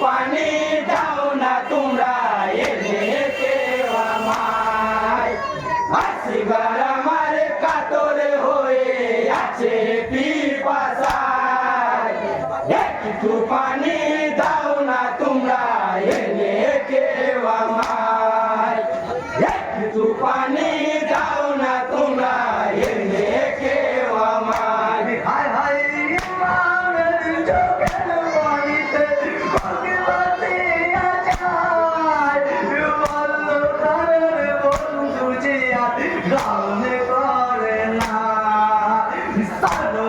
পানি দাও না তোমরা এনে কেউ আমায়। আসিবার ইমামের চোখের পানিতে ভগবতী আচার। বলল তারের বন্ধু জিয়া গান করে না। সানো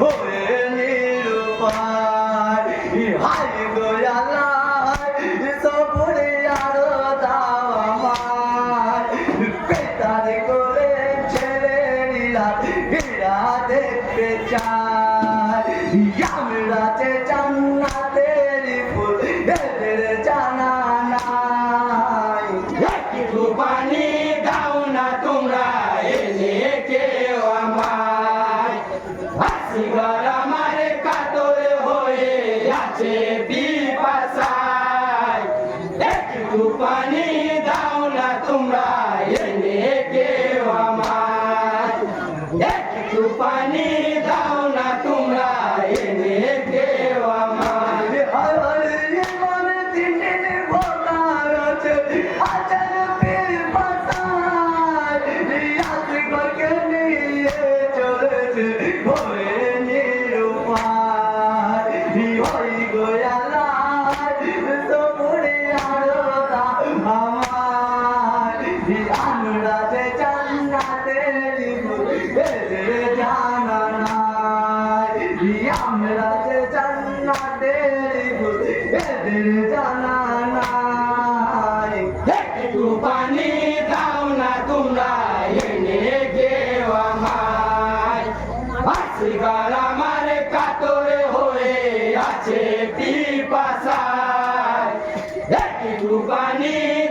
হয়ে নিরুপায় হায় গোয়ালায় সবরে আরও দাও আমার। পেতার করে ছেলেরা হীরা দেখতে চায় আমরা যে জান্নাতের ফুল এদের জানা নাই। পানি দাও না তোমরা এনে কেউ আমার কাতর হয়ে আছে পিপাসায়। একটু পানি দাও। আমার। যে জান্নাতের এদের জানা নাই। একটু পানি দাও না তোমরা, এনে কেউ আমায়। আসিবার আমার পানি দাও না তোমরা এনে